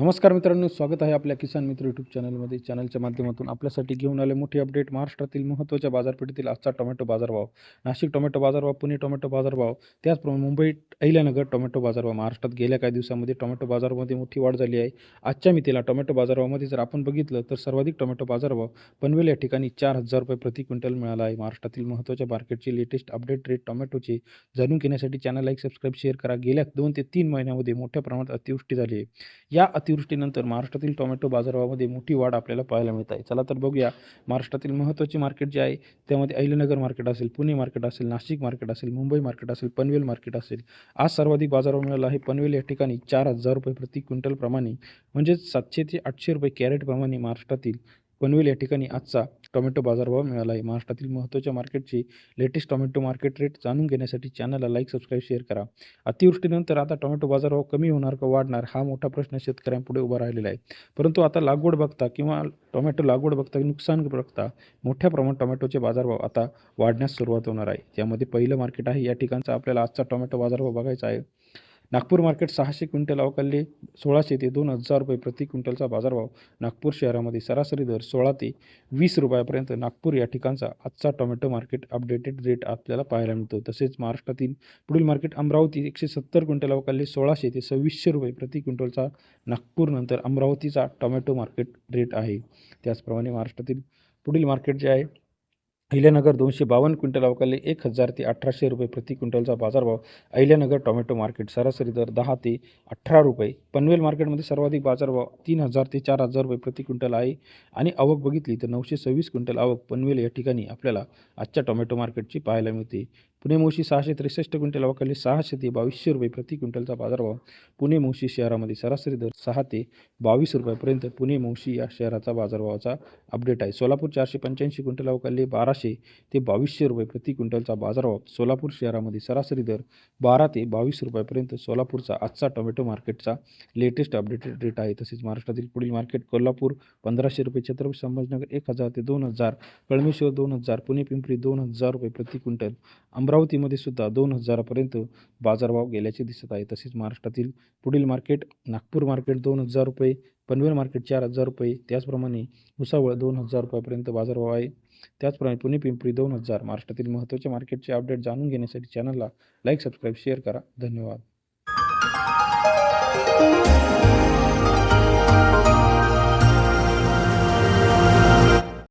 नमस्कार मित्रांनो स्वागत आहे आपल्या किसान मित्र यूट्यूब चॅनलमध्ये चॅनलच्या माध्यमातून आपल्यासाठी घेऊन आले मोठे अपडेट महाराष्ट्रातील महत्त्वाच्या बाजारपेठेतील आजचा टोमॅटो बाजारभाव. नाशिक टोमॅटो बाजारभाव पुणे टोमॅटो बाजारभाव त्याचप्रमाणे मुंबईत अहिल्यानगर टोमॅटो बाजारभाव. महाराष्ट्रात गेल्या काही दिवसामध्ये टोमॅटो बाजारामध्ये मोठी वाढ झाली आहे. आजच्या मितीला टोमॅटो बाजारभावामध्ये जर आपण बघितलं तर सर्वाधिक टोमॅटो बाजारभाव पनवेल या ठिकाणी चार हजार रुपये प्रति क्विंटल मिळाला आहे. महाराष्ट्रातील महत्त्वाच्या मार्केटचे लेटेस्ट अपडेट रेट टोमॅटोचे जाणून घेण्यासाठी चॅनल लाईक सबस्क्राईब शेअर करा. गेल्या दोन ते तीन महिन्यामध्ये मोठ्या प्रमाणात अतिवृष्टी झाली आहे. या अतिवृष्टीनंतर महाराष्ट्रातील टोमॅटो बाजारभावामध्ये मोठी वाढ आपल्याला पाहायला मिळत आहे. चला तर बघूया महाराष्ट्रातील महत्त्वाचे मार्केट जे आहे त्यामध्ये अहिल्यानगर मार्केट असेल पुणे मार्केट असेल नाशिक मार्केट असेल मुंबई मार्केट असेल पनवेल मार्केट असेल आज सर्वाधिक बाजारभाव मिळाला आहे. पनवेल या ठिकाणी चार हजार रुपये प्रति क्विंटलप्रमाणे म्हणजेच सातशे ते आठशे रुपये कॅरेटप्रमाणे महाराष्ट्रातील पनवेल या ठिकाणी आजचा टोमॅटो बाजारभाव मिळाला आहे. महाराष्ट्रातील महत्त्वाच्या मार्केटची लेटेस्ट टोमॅटो मार्केट रेट जाणून घेण्यासाठी चॅनलला लाईक सबस्क्राईब शेअर करा. अतिवृष्टीनंतर आता टोमॅटो बाजारभाव कमी होणार का वाढणार हा मोठा प्रश्न शेतकऱ्यांपुढे उभा राहिलेला आहे. परंतु आता लागवड बघता किंवा टोमॅटो लागवड बघता नुकसान बघता मोठ्या प्रमाणात टोमॅटोचे बाजारभाव आता वाढण्यास सुरुवात होणार आहे. त्यामध्ये पहिलं मार्केट आहे. या ठिकाणचा आपल्याला आजचा टोमॅटो बाजारभाव बघायचा आहे. नागपूर मार्केट सहाशे क्विंटल अवकाळले सोळाशे ते दोन हजार रुपये प्रति क्विंटलचा बाजारभाव नागपूर शहरामध्ये सरासरी दर सोळा ते वीस रुपयापर्यंत नागपूर या ठिकाणचा आजचा टोमॅटो मार्केट अपडेटेड रेट आपल्याला पाहायला मिळतो. तसेच महाराष्ट्रातील पुढील मार्केट अमरावती एकशे सत्तर क्विंटल अवकाळले सोळाशे ते सव्वीसशे रुपये प्रति क्विंटलचा नागपूरनंतर अमरावतीचा टोमॅटो मार्केट रेट आहे. त्याचप्रमाणे महाराष्ट्रातील पुढील मार्केट जे आहे अहिल्यानगर दोनशे बावन्न क्विंटल अवकाले एक हजार ते अठराशे रुपये प्रति क्विंटलचा बाजारभाव. अहिल्यानगर टोमॅटो मार्केट सरासरी दर दहा ते अठरा रुपये. पनवेल मार्केटमध्ये सर्वाधिक बाजारभाव तीन हजार ते चार हजार रुपये प्रति क्विंटल आहे. आणि आवक बघितली तर नऊशे सव्वीस क्विंटल आवक पनवेल या ठिकाणी आपल्याला आजच्या टोमॅटो मार्केटची पाहायला मिळते. पुणे मोशी सहाशे त्रेसष्ट क्विंटल अवकाली सहाशे ते बावीसशे रुपये प्रति क्विंटलचा बाजारभाव. पुणे मोशी शहरामध्ये सरासरी दर सहा ते बावीस रुपयापर्यंत पुणे मोशी या शहराचा बाजारभावाचा अपडेट आहे. सोलापूर चारशे पंच्याऐंशी क्विंटल अवकाली बाराशे ते बावीसशे रुपये प्रति क्विंटलचा बाजारभाव. सोलापूर शहरामध्ये सरासरी दर बारा ते बावीस रुपयापर्यंत सोलापूरचा आजचा टोमॅटो मार्केटचा लेटेस्ट अपडेटेड रेट आहे. तसेच महाराष्ट्रातील पुढील मार्केट कोल्हापूर पंधराशे रुपये छत्रपती संभाजीनगर एक हजार ते दोन हजार कळमेश्वर दोन हजार पुणे पिंपरी दोन हजार रुपये प्रति क्विंटल. अमरावतीमध्ये सुद्धा दोन हजारापर्यंत बाजारभाव गेल्याचे दिसत आहे. तसेच महाराष्ट्रातील पुढील मार्केट नागपूर मार्केट दोन हजार रुपये पनवेल मार्केट चार हजार रुपये त्याचप्रमाणे भुसावळ दोन हजार रुपयापर्यंत बाजारभाव आहे. त्याचप्रमाणे पुणे पिंपरी दोन हजार. महाराष्ट्रातील महत्त्वाचे मार्केटचे अपडेट जाणून घेण्यासाठी चॅनलला लाईक सबस्क्राईब शेअर करा. धन्यवाद.